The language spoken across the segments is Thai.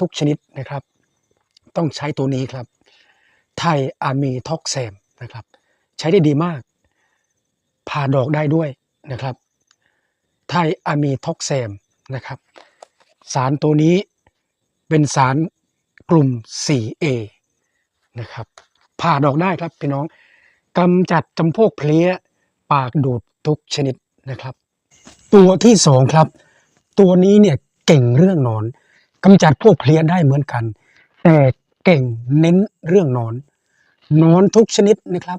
ทุกชนิดนะครับ ต้องใช้ตัวนี้ครับ ไทยอามีท็อกแซมนะครับ ใช้ได้ดีมาก ผ่าดอกได้ด้วยนะครับ ไทยอามีท็อกแซมนะครับ สารตัวนี้เป็นสารกลุ่ม 4A นะครับ ผ่าดอกได้ครับพี่น้องกำจัดจำพวกเพลี้ยปากดูดทุกชนิดนะครับ ตัวที่สองครับ ตัวนี้เนี่ยเก่งเรื่องนอน กำจัดพวกเพลียได้เหมือนกัน แต่เก่งเน้นเรื่องนอนนอนทุกชนิดนะครับ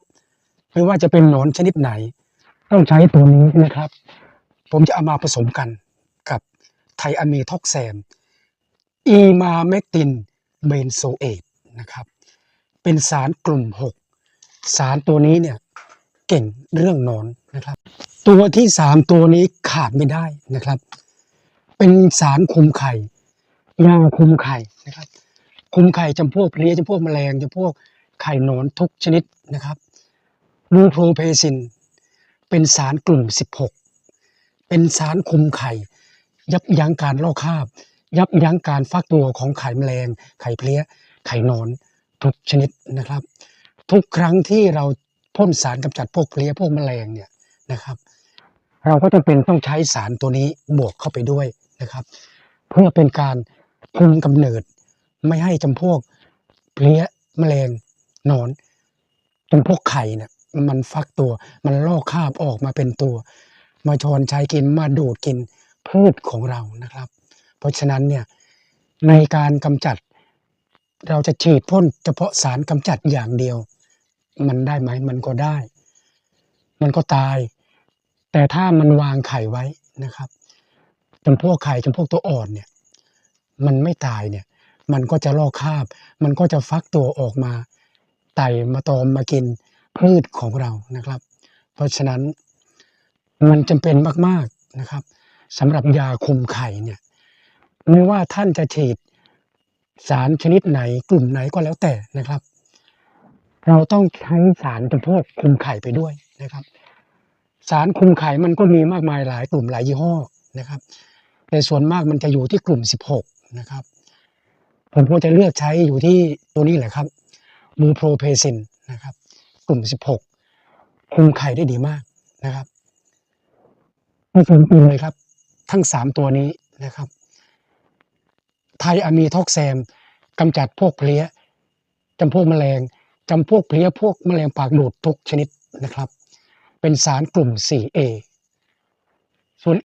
ไม่ว่าจะเป็นนอนชนิดไหน ต้องใช้ตัวนี้นะครับ ผมจะเอามาผสมกันกับไทอะมีท็อกแซมอีมาเมตินเบนโซเอตนะครับ เป็นสารกลุ่ม 6 สารตัวนี้เนี่ยเก่งเรื่องนอนนะครับ ตัวที่ 3 ตัวนี้ขาดไม่ได้นะครับ เป็นสารคุมไข่ ยาคุมไข่นะครับ คุมไข่จำพวกเพลี้ยจำพวกแมลงจำพวกไข่หนอนทุกชนิดนะครับลูโพรเพซิน เป็นสารกลุ่ม 16 เป็นสารคุมไข่ ยับยั้งการลอกคราบ ยับยั้งการฟักตัวของไข่แมลง ไข่เพลี้ย ไข่หนอนทุกชนิดนะครับ ทุกครั้งที่เราพ่นสารกำจัดพวกเพลี้ยพวกแมลงเนี่ยนะครับ เราก็จะเป็นต้องใช้สารตัวนี้บวกเข้าไปด้วยนะครับ เพื่อเป็นการ คุมกำเนิด ไม่ให้จำพวกเพลี้ยแมลงหนอนจำพวกไข่เนี่ยมันฟักตัว มันลอกคราบออกมาเป็นตัว มาชอนใช้กินมาดูดกินพืชของเรานะครับ เพราะฉะนั้นเนี่ยในการกำจัด เราจะฉีดพ่นเฉพาะสารกำจัดอย่างเดียว มันได้ไหมมันก็ได้ มันก็ตาย แต่ถ้ามันวางไข่ไว้นะครับจำพวกไข่จำพวกตัวอ่อนเนี่ย มันไม่ตายเนี่ย มันก็จะลอกคราบ มันก็จะฟักตัวออกมาไต่มาตอมมากินพืชของเรานะครับ เพราะฉะนั้นมันจำเป็นมากๆนะครับสำหรับยาคุมไข่เนี่ยไม่ว่าท่านจะฉีดสารชนิดไหนกลุ่มไหนก็แล้วแต่นะครับ เราต้องใช้สารจำพวกคุมไข่ไปด้วยนะครับ สารคุมไข่มันก็มีมากมายหลายกลุ่มหลายยี่ห้อนะครับ แต่ส่วนมากมันจะอยู่ที่กลุ่ม 16 นะครับ ผมก็จะเลือกใช้อยู่ที่ตัวนี้แหละครับ มูโพรเพซินนะครับ กลุ่ม 16 คุมไข่ได้ดีมากนะครับผสมกันเลยครับ ทั้ง 3 ตัวนี้นะครับ ไทยอะมีท็อกแซมกำจัดพวกเพลี้ยจำพวกแมลงจำพวกเพลี้ยพวกแมลงปากดูดทุกชนิดนะครับ เป็นสารกลุ่ม 4A ส่วน